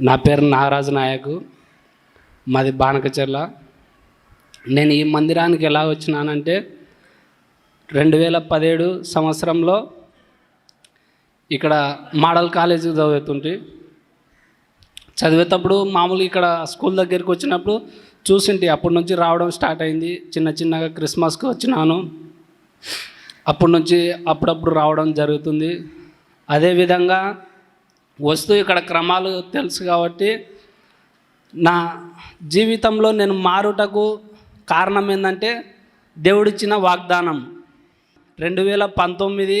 నా పేరు నాగరాజు నాయకు. మాది బానకచెర్ల నేను ఈ మందిరానికి ఎలా వచ్చినానంటే రెండు వేల పదిహేడు సంవత్సరంలో ఇక్కడ మోడల్ కాలేజీ చదువుతుంటే చదివేటప్పుడు మామూలు ఇక్కడ స్కూల్ దగ్గరికి వచ్చినప్పుడు చూసింటి. అప్పటి నుంచి రావడం స్టార్ట్ అయింది. చిన్న చిన్నగా క్రిస్మస్కి వచ్చినాను. అప్పటి నుంచి అప్పుడప్పుడు రావడం జరుగుతుంది. అదేవిధంగా వస్తూ ఇక్కడ క్రమాలు తెలుసు కాబట్టి నా జీవితంలో నేను మారుటకు కారణం ఏంటంటే దేవుడిచ్చిన వాగ్దానం. రెండు వేల పంతొమ్మిది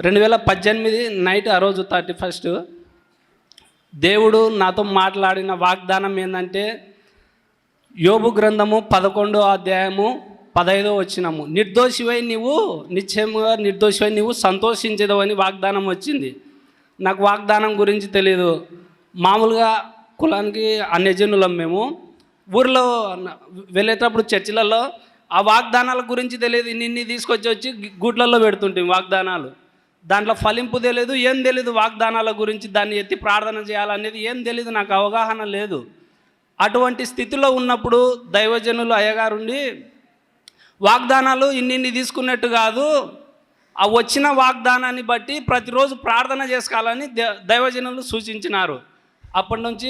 రెండు వేల పద్దెనిమిది నైట్ ఆ రోజు థర్టీ ఫస్ట్ దేవుడు నాతో మాట్లాడిన వాగ్దానం ఏంటంటే యోబు గ్రంథము పదకొండో అధ్యాయము పదహైదో వచ్చినాము నిర్దోషివై నీవు నిశ్చయముగా నిర్దోషివై నీవు సంతోషించదవని వాగ్దానం వచ్చింది. నాకు వాగ్దానం గురించి తెలియదు మామూలుగా కులానికి అన్యజనులం మేము. ఊర్లో వెళ్ళేటప్పుడు చర్చిలలో ఆ వాగ్దానాల గురించి తెలియదు నిన్ని తీసుకొచ్చి వచ్చి గూట్లలో పెడుతుంటాం వాగ్దానాలు. దాంట్లో ఫలింపు తెలియదు ఏం తెలియదు వాగ్దానాల గురించి దాన్ని ఎత్తి ప్రార్థన చేయాలనేది ఏం తెలియదు నాకు అవగాహన లేదు. అటువంటి స్థితిలో ఉన్నప్పుడు దైవజనులు అయ్యగారుండి వాగ్దానాలు ఇన్నిన్ని తీసుకున్నట్టు కాదు ఆ వచ్చిన వాగ్దానాన్ని బట్టి ప్రతిరోజు ప్రార్థన చేసుకోవాలని దే- దైవజనులు సూచించినారు. అప్పటి నుంచి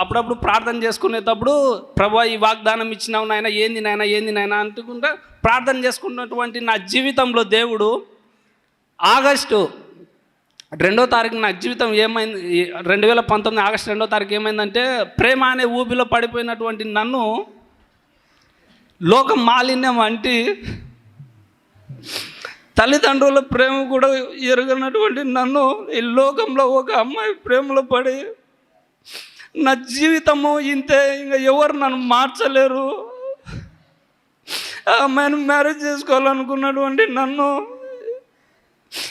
అప్పుడప్పుడు ప్రార్థన చేసుకునేటప్పుడు ప్రభా ఈ వాగ్దానం ఇచ్చినావు నాయన ఏంది నాయన ఏంది నాయన అంటుకుంటా ప్రార్థన చేసుకున్నటువంటి నా జీవితంలో దేవుడు ఆగస్టు రెండో తారీఖు నా జీవితం ఏమైంది రెండు వేల పంతొమ్మిది ఆగస్టు రెండో తారీఖు ఏమైందంటే ప్రేమ అనే ఊబిలో పడిపోయినటువంటి నన్ను లోక మాలిన్యం అంటే తల్లిదండ్రుల ప్రేమ కూడా ఎరగనటువంటి నన్ను ఈ లోకంలో ఒక అమ్మాయి ప్రేమలో పడి నా జీవితము ఇంతే ఇంకా ఎవరు నన్ను మార్చలేరు. ఆ అమ్మాయిని మ్యారేజ్ చేసుకోవాలనుకున్నటువంటి నన్ను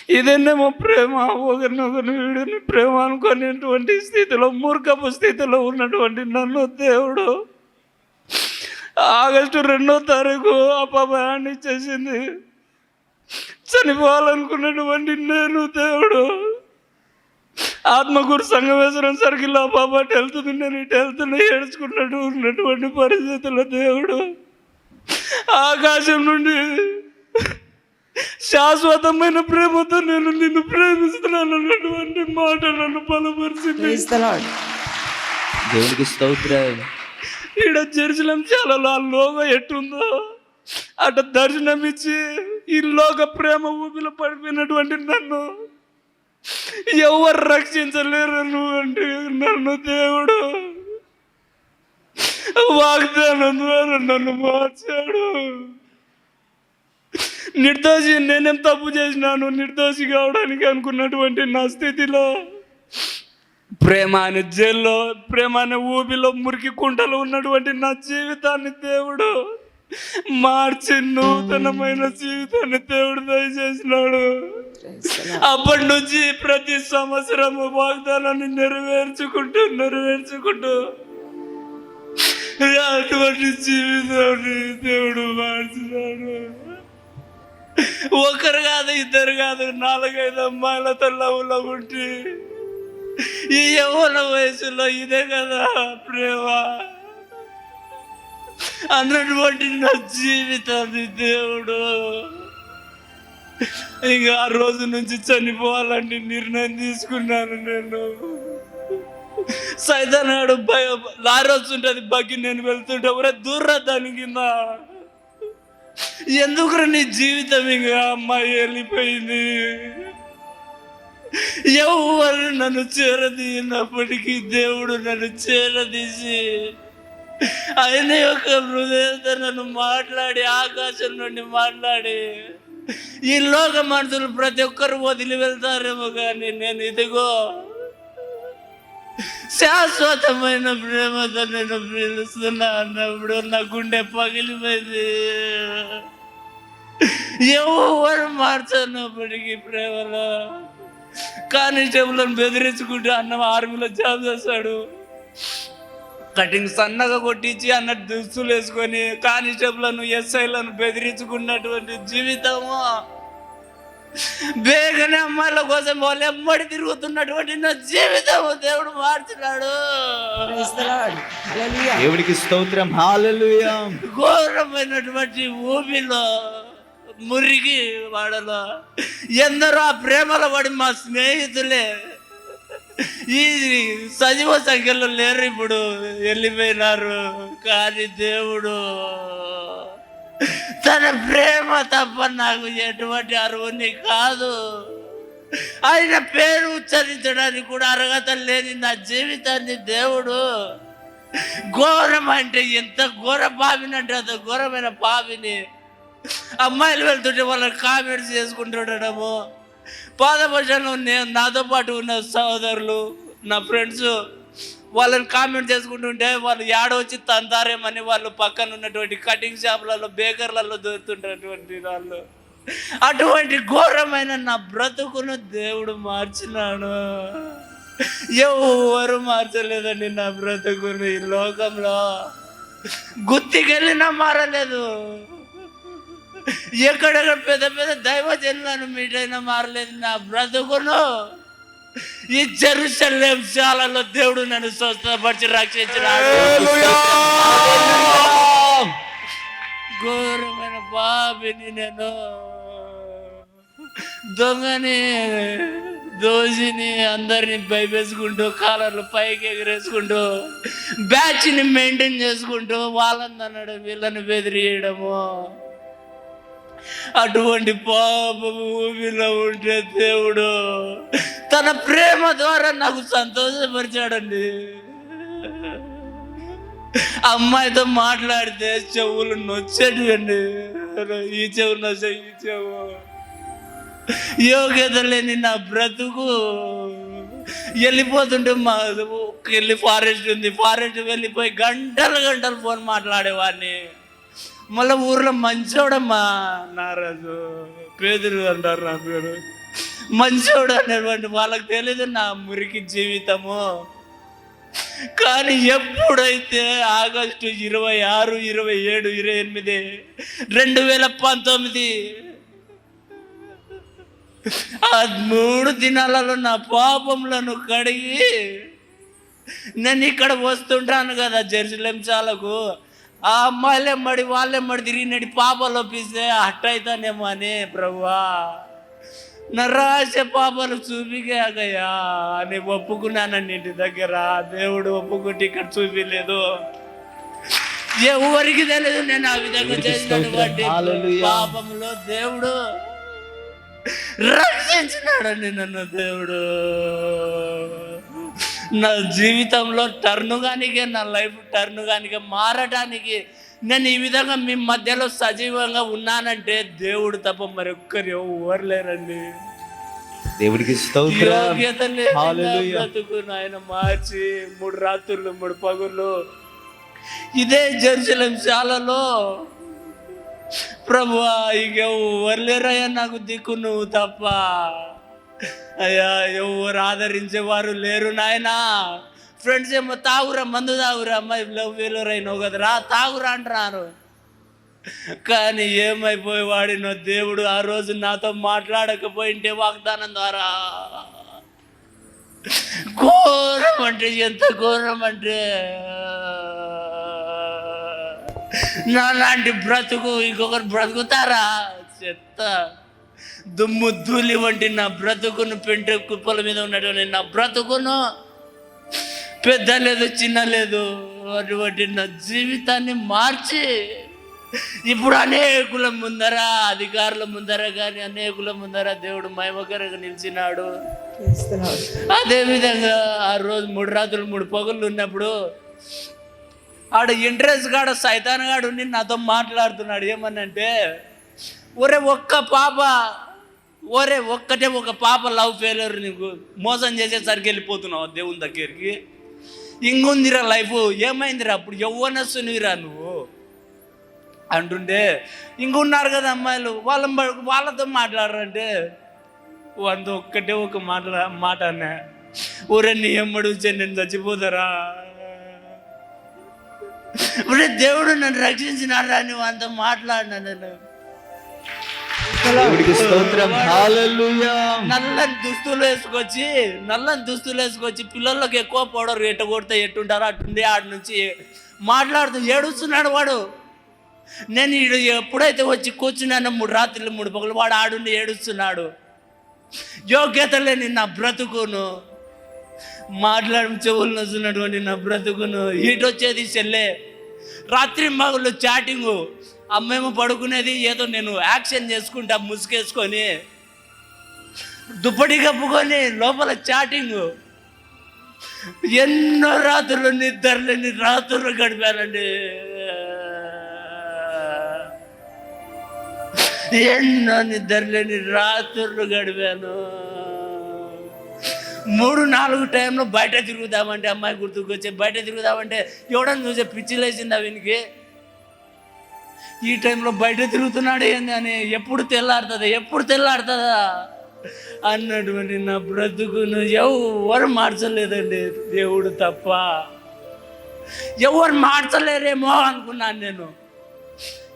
ఇదేనేమో ప్రేమ ఒకరినొకరిని వీడిని ప్రేమ అనుకునేటువంటి స్థితిలో మూర్ఖపు స్థితిలో ఉన్నటువంటి నన్ను దేవుడు ఆగస్టు రెండో తారీఖు ఆ పాప ఇచ్చేసింది చనిపోవాలనుకున్నటువంటి నేను దేవుడు. ఆత్మకూరు సంగమేశ్వరం సర్కిల్ ఆ పాప అటు వెళ్తుంది నేను ఇటు వెళ్తున్నా ఏడ్చుకున్నట్టు ఉన్నటువంటి పరిస్థితుల్లో దేవుడు ఆకాశం నుండి శాశ్వతమైన ప్రేమతో నేను నిన్ను ప్రేమిస్తున్నాను అన్నటువంటి మాట నన్ను బలపరిచింది. Praise the Lord. దేవునికి స్తోత్రం. ఈడ జెరూసలేం చాలా లోగో ఎట్టుందో అట దర్శనం ఇచ్చి ఈ లోక ప్రేమ ఊపిలో పడిపోయినటువంటి నన్ను ఎవరు రక్షించలేరు నువ్వు అంటే నన్ను దేవుడు. వాగ్దానం ద్వారా నన్ను మార్చాడు. నిర్దోషి నేనేం తప్పు చేసినాను? నిర్దోషి కావడానికి అనుకున్నటువంటి నా స్థితిలో ప్రేమ అనే జైల్లో ప్రేమ అనే ఊబిలో మురికి కుంటలో ఉన్నటువంటి నా జీవితాన్ని దేవుడు మార్చి నూతనమైన జీవితాన్ని దేవుడు దయచేసినాడు. అప్పటి నుంచి ప్రతి సంవత్సరం వాగ్దానాన్ని నెరవేర్చుకుంటూ నెరవేర్చుకుంటూ అటువంటి జీవితాన్ని దేవుడు మార్చినాడు. ఒకరు కాదు ఇద్దరు కాదు నాలుగైదు అమ్మాయిలతో లవ్లో ఉండి ఈ యవ్వన వయసులో ఇదే కదా ప్రేమ. అన్నటువంటి నా జీవితాన్ని దేవుడు. ఇంకా ఆ రోజు నుంచి చనిపోవాలని నిర్ణయం తీసుకున్నాను నేను. సైతానాడు భయ లారీ వస్తుంటుంది బగ్గి నేను వెళ్తుంటే ఒరే దూర్రా దాని కింద. ఎందుకు నీ జీవితం ఇంకా అమ్మాయి వెళ్ళిపోయింది? ఎవరు నన్ను చేరదీయినప్పటికీ దేవుడు నన్ను చేరదీసి ఆయన యొక్క హృదయంతో నన్ను మాట్లాడి ఆకాశం నుండి మాట్లాడి ఈ లోక మనుషులు ప్రతి ఒక్కరు వదిలి వెళ్తారేమో కానీ నేను ఇదిగో శాశ్వతమైన ప్రేమతో నేను పిలుస్తున్నా అన్నప్పుడు నా గుండె పగిలిపోయింది. ఎవరు మార్చన్నప్పటికీ ప్రేమలో కానిస్టేబుల్ని బెదిరించుకుంటూ అన్న ఆర్మీలో జాబ్ చేస్తాడు. కటింగ్ సన్నగా కొట్టించి అన్న దుస్తులు వేసుకొని కానిస్టేబుల్ను ఎస్ఐలను బెదిరించుకున్నటువంటి జీవితము. బేగనే అమ్మాయిల కోసం వాళ్ళు ఎమ్మడి తిరుగుతున్నటువంటి నా జీవితం దేవుడు మార్చున్నాడు దేవునికి స్తోత్రం. ఘోరమైనటువంటి ఊపిలో మురిగి వాడలో. ఎందరో ఆ ప్రేమలో పడి మా స్నేహితులే. ఈ సజీవ సంఖ్యలో లేరు ఇప్పుడు. వెళ్ళిపోయినారు. కానీ దేవుడు తన ప్రేమ తప్ప నాకు ఎటువంటి అరువుని కాదు. ఆయన పేరు ఉచ్చరించడానికి కూడా అర్హత లేని నా జీవితాన్ని దేవుడు ఘోరం అంటే ఎంత ఘోర పాపినంటే అంత ఘోరమైన పాపిని అమ్మాయిలు వెళ్తుంటే వాళ్ళ కామెంట్స్ చేసుకుంటుండడము. పాదపక్షంలో నేను నాతో పాటు ఉన్న సహోదరులు నా ఫ్రెండ్స్ వాళ్ళని కామెంట్ చేసుకుంటుంటే వాళ్ళు ఏడవచ్చి తంతారేమని వాళ్ళు పక్కన ఉన్నటువంటి కటింగ్ షాపులలో బేకర్లలో దొరుకుతున్నటువంటి వాళ్ళు. అటువంటి ఘోరమైన నా బ్రతుకును దేవుడు మార్చినాడు. ఎవరు మార్చలేదండి నా బ్రతుకుని ఈ లోకంలో. గుత్తికెళ్ళినా మారలేదు. ఎక్కడెక్కడ పెద్ద పెద్ద దైవజనులను మీటైనా మారలేదు నా బ్రతుకును? ఈ జెరూసలేం శాలలో దేవుడు నన్ను స్వస్థపరిచి రక్షించినాడు. ఘోరమైన బాబిని నేను దొంగని దోషిని అందరిని భయపేసుకుంటూ కాలర్లు పైకి ఎగరేసుకుంటూ బ్యాచ్ని మెయింటైన్ చేసుకుంటూ వాళ్ళని అన్నాడు వీళ్ళని బెదిరియడము అటువంటి పాపము భూమిలో ఉంటే దేవుడు తన ప్రేమ ద్వారా నాకు సంతోషపరిచాడండి. అమ్మాయితో మాట్లాడితే చెవులు నొచ్చేటివండి. ఈ చెవు నొచ్చే ఈ చెవు. యోగ్యత లేని నా బ్రతుకు. వెళ్ళిపోతుంటే మా వెళ్ళి ఫారెస్ట్ ఉంది. ఫారెస్ట్ వెళ్ళిపోయి గంటలు గంటలు ఫోన్ మాట్లాడేవాడిని. మళ్ళీ ఊర్లో మంచోడమ్మా నారాజు పేదరు అంటారు నా పేరు. మంచోడు అనేటువంటి వాళ్ళకి తెలియదు నా మురికి జీవితము. కానీ ఎప్పుడైతే ఆగస్టు ఇరవై ఆరు ఇరవై ఏడు ఇరవై ఎనిమిది రెండు వేల పంతొమ్మిది ఆ మూడు దినాలలో నా పాపములను కడిగి నేను ఇక్కడ వస్తుంటాను కదా జెరూసలేం చాలకు. ఆ అమ్మాయిలే మడి వాళ్ళే మడి తిరిగినట్టు పాపాలు ఒప్పిస్తే అట్టయితానేమో అని ప్రభువా నా రహస్య పాపాలు చూపిగాకయ్యా. అని ఒప్పుకున్నానండి ఇంటి దగ్గర. దేవుడు ఒప్పుకుంటే ఇక్కడ చూపించలేదు ఎవరికి తెలియదు నేను ఆ విధంగా చేసినటువంటి. పాపంలో దేవుడు రక్షించినాడండి నన్ను దేవుడు. నా జీవితంలో టర్ను కానికే నా లైఫ్ టర్ను కానికే మారడానికి నేను ఈ విధంగా మీ మధ్యలో సజీవంగా ఉన్నానంటే దేవుడు తప్ప మరొక్కరు ఎవరు లేరండి. దేవుడికి. బ్రతుకును ఆయన మార్చి మూడు రాత్రులు మూడు పగుళ్ళు. ఇదే జెరూసలేం శాలలో ప్రభువా ఇక ఎవరు లేరయ్యా నాకు దిక్కు నువ్వు తప్ప? అయ్యా ఎవరు ఆదరించేవారు లేరు నాయనా. ఫ్రెండ్స్ ఏమో తాగురా మందు తాగురా. అమ్మాయి లవ్ ఫెయిల్యూర్ అయినావు కదరా తాగురా అంటున్నారు. కానీ ఏమైపోయేవాడినో దేవుడు ఆ రోజు నాతో మాట్లాడకపోయింటే వాగ్దానం ద్వారా. ఘోరం అంటే ఎంత ఘోరం అంటే. నా లాంటి బ్రతుకు ఇంకొకరు బ్రతుకుతారా? చెత్త. దుమ్ము ధూళి వంటి నా బ్రతుకును పెంట కుప్పల మీద ఉన్నటువంటి నా బ్రతుకును పెద్ద లేదు చిన్న లేదు. అటువంటి నా జీవితాన్ని మార్చి ఇప్పుడు అనేకుల ముందర అధికారుల ముందర కానీ అనేకుల ముందర దేవుడు మహిమకరంగా నిలిచినాడు. అదే విధంగా ఆ రోజు మూడు రాత్రులు మూడు పగుళ్ళు ఉన్నప్పుడు ఆడ ఇంట్రెస్ట్ కాడ సైతాన్ గాడు ఉండి నాతో మాట్లాడుతున్నాడు. ఏమనంటే ఒరే ఒక్క పాప ఒరే ఒక్కటే ఒక పాప లవ్ ఫెయిలర్ నీకు మోసం చేసేసరికి వెళ్ళిపోతున్నావు దేవుని దగ్గరికి. ఇంగుందిరా లైఫ్ ఏమైందిరా? అప్పుడు యవ్వనస్తునిరా నువ్వు. అంటుండే ఇంకున్నారు కదా అమ్మాయిలు వాళ్ళ వాళ్ళతో మాట్లాడరంటే వంద ఒక్కటే ఒక మాట మాట అన్నా. ఊరే నీ ఎమ్మడు నేను చచ్చిపోతారా? ఒరే దేవుడు నన్ను రక్షించినారా నువ్వు అంత మాట్లాడినా నేను దేవుడికి స్తోత్రం. హల్లెలూయా. నల్లని దుస్తులు వేసుకొచ్చి నల్లని దుస్తులు వేసుకొచ్చి పిల్లలకు ఎక్కువ పౌడర్ ఎట్ట కొడితే ఎట్టుంటారో అట్టుండి ఆడి నుంచి మాట్లాడుతూ ఏడుస్తున్నాడు వాడు. నేను ఈడు ఎప్పుడైతే వచ్చి కూర్చున్నానో మూడు రాత్రులు మూడు పగలు వాడు ఆడుండి ఏడుస్తున్నాడు. యోగ్యత లేని నా బ్రతుకును. మాట్లాడి చెవులు నొస్తున్నటువంటి నా బ్రతుకును. ఈటొచ్చేది చెల్లె. రాత్రి మగులు చాటింగు. అమ్మేమో పడుకునేది ఏదో నేను యాక్షన్ చేసుకుంటా ముసుకేసుకొని దుప్పటి కప్పుకొని లోపల చాటింగ్. ఎన్నో రాత్రులు నిద్రలేని రాత్రులు గడిపానండి. ఎన్నో నిద్రలేని రాత్రులు గడిపాను. మూడు నాలుగు టైంలో బయట తిరుగుదామంటే అమ్మాయి గుర్తుకొచ్చి బయట తిరుగుదామంటే ఎవడని చూసే పిచ్చి లేచిందా వీనికి? ఈ టైంలో బయట తిరుగుతున్నాడు ఏంది అని ఎప్పుడు తెల్లారుతుందా? ఎప్పుడు తెల్లాడుతుందా అన్నటువంటి నా బ్రతుకును ఎవరు మార్చలేదండి దేవుడు తప్ప. ఎవరు మార్చలేరేమో అనుకున్నాను నేను.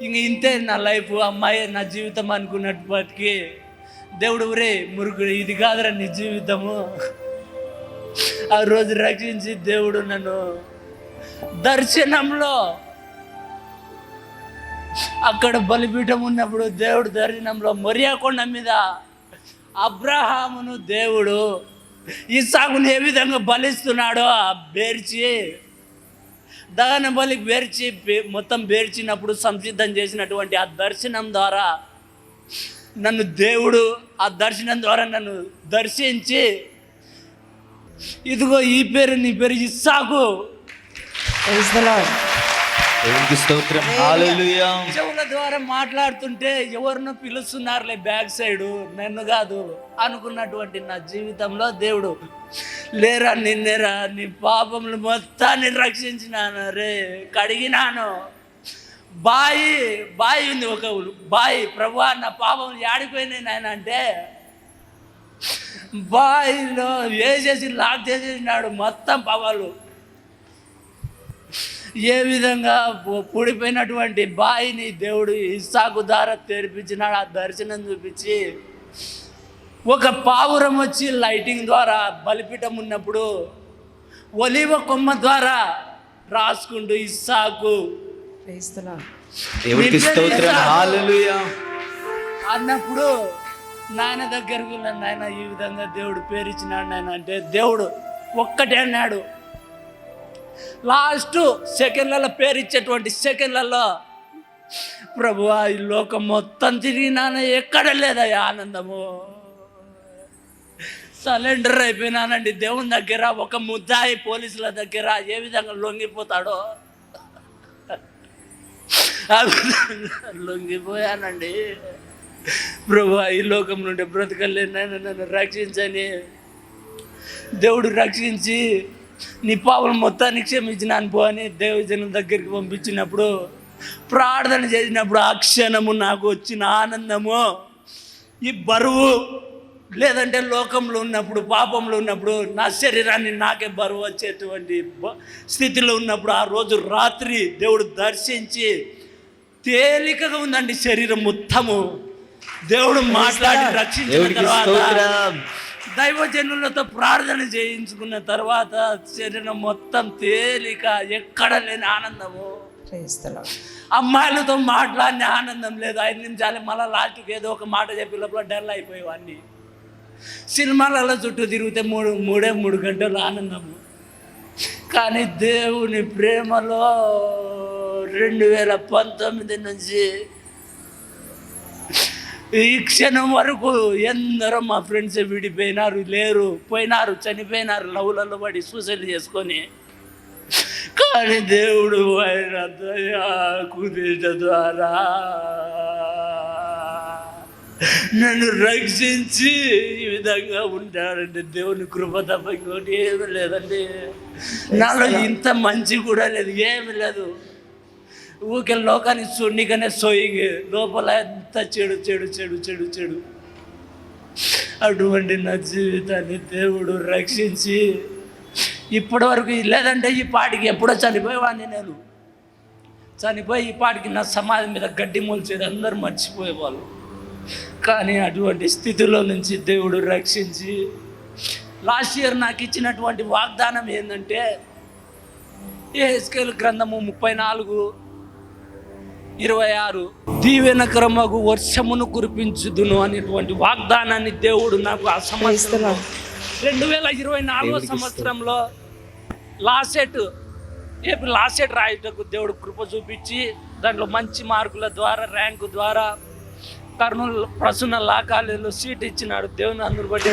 ఇంక ఇంతే నా లైఫ్ అమ్మాయి నా జీవితం అనుకున్నప్పటికీ దేవుడు రే మురుగు ఇది కాదురా నీ జీవితము. ఆ రోజు రక్షించి దేవుడు నన్ను దర్శనంలో అక్కడ బలిపీఠం ఉన్నప్పుడు దేవుడు దర్శనంలో మొరియాకొండ మీద అబ్రహామును దేవుడు ఇసాకును ఏ విధంగా బలిస్తున్నాడో ఆ బేర్చి దహన బలికి బేర్చి మొత్తం బేర్చినప్పుడు సంసిద్ధం చేసినటువంటి ఆ దర్శనం ద్వారా నన్ను దేవుడు ఆ దర్శనం ద్వారా నన్ను దర్శించి ఇదిగో ఈ పేరు నీ పేరు ఇస్సాకు. స్తోత్రం హల్లెలూయా చెవుల ద్వారా మాట్లాడుతుంటే ఎవరినో పిలుస్తున్నారులే బ్యాక్ సైడ్ నన్ను కాదు. అనుకున్నటువంటి నా జీవితంలో దేవుడు లేరా నిన్నేరా నీ పాపములు మొత్తాన్ని రక్షించినాను రే కడిగినాను. బాయి బాయి ఉంది ఒక బాయి ప్రభా నా పాపం ఆడిపోయినాయి నాయన అంటే బాయిలో వేసేసి లాక్ చేసేసినాడు మొత్తం పాపాలు. ఏ విధంగా పుడిపోయినటువంటి బాయిని దేవుడు ఇస్సాకు ద్వారా తెరిపించినాడు ఆ దర్శనం చూపించి ఒక పావురం వచ్చి లైటింగ్ ద్వారా బలిపీఠం ఉన్నప్పుడు ఒలివ కొమ్మ ద్వారా రాసుకుంటూ ఇస్సాకు. దేవుడికి స్తోత్రం. హల్లెలూయా అన్నప్పుడు నాయన దగ్గరకు వెళ్ళాను నాయన ఈ విధంగా దేవుడు పేరు ఇచ్చినాడు నాయన అంటే దేవుడు ఒక్కటే అన్నాడు. లాస్ట్ సెకండ్లలో పేరు ఇచ్చేటువంటి సెకండ్లలో ప్రభువా ఈ లోకం మొత్తం తిరిగినాన ఎక్కడ లేదయ్యా ఆనందము? సలెండర్ అయిపోయినానండి. దేవుని దగ్గర ఒక ముద్దాయి పోలీసుల దగ్గర ఏ విధంగా లొంగిపోతాడో? లొంగిపోయానండి. ప్రభు ఈ లోకం నుండి బ్రతకలేను నన్ను రక్షించని. దేవుడు రక్షించి నీ పాపలు మొత్తాన్ని క్షమించినాను పో అని దేవజనం దగ్గరికి పంపించినప్పుడు ప్రార్థన చేసినప్పుడు ఆ క్షణము నాకు వచ్చిన ఆనందము. ఈ బరువు లేదంటే లోకంలో ఉన్నప్పుడు పాపంలో ఉన్నప్పుడు నా శరీరాన్ని నాకే బరువు వచ్చేటువంటి స్థితిలో ఉన్నప్పుడు ఆ రోజు రాత్రి దేవుడు దర్శించి తేలికగా ఉందండి శరీరం మొత్తము. దేవుడు మాట్లాడి రక్షించిన తర్వాత దైవజనులతో ప్రార్థన చేయించుకున్న తర్వాత శరీరం మొత్తం తేలిక ఎక్కడ లేని ఆనందము. అమ్మాయిలతో మాట్లాడిన ఆనందం లేదు. ఐదు నిమిషాలు మళ్ళీ లాస్ట్కి ఏదో ఒక మాట చెప్పి లోపల డల్ అయిపోయేవాడిని. సినిమాలలో చుట్టూ తిరిగితే మూడు మూడే మూడు గంటలు ఆనందము. కానీ దేవుని ప్రేమలో రెండు వేల పంతొమ్మిది నుంచి ఈ క్షణం వరకు ఎందరో మా ఫ్రెండ్స్ విడిపోయినారు లేరు పోయినారు చనిపోయినారు లవ్లలో పడి సూసైడ్ చేసుకొని. కానీ దేవుడు ఆయన దయా కుదిట ద్వారా నన్ను రక్షించి ఈ విధంగా ఉంటాడంటే దేవుని కృప తప్ప ఇంకోటి ఏమీ లేదండి. నాలో ఇంత మంచి కూడా లేదు ఏమీ లేదు. ఊకే లోకాన్ని చూడనికనే సోయింగ్. లోపల ఎంత చెడు చెడు చెడు చెడు చెడు. అటువంటి నా జీవితాన్ని దేవుడు రక్షించి ఇప్పటి వరకు లేదంటే ఈ పాటికి ఎప్పుడో చనిపోయేవాడిని నేను. చనిపోయి ఈ పాటికి నా సమాధి మీద గడ్డి మొలిచేది అందరూ మర్చిపోయేవాళ్ళు. కానీ అటువంటి స్థితిలో నుంచి దేవుడు రక్షించి లాస్ట్ ఇయర్ నాకు ఇచ్చినటువంటి వాగ్దానం ఏంటంటే ఏహెచ్కేల్ గ్రంథము ముప్పై నాలుగు ఇరవై ఆరు. దీవెనకరమగు వర్షమును కురిపించుదును అనేటువంటి వాగ్దానాన్ని దేవుడు నాకు ఆ సంవత్సరం. రెండు వేల ఇరవై నాలుగో సంవత్సరంలో లాసెట్ ఏపీ లాసెట్ రాయటకు దేవుడు కృప చూపించి దాంట్లో మంచి మార్కుల ద్వారా ర్యాంకు ద్వారా కర్నూలు ప్రసన్న లా కాలేజీలో సీట్ ఇచ్చినాడు. దేవుని అందరు బట్టి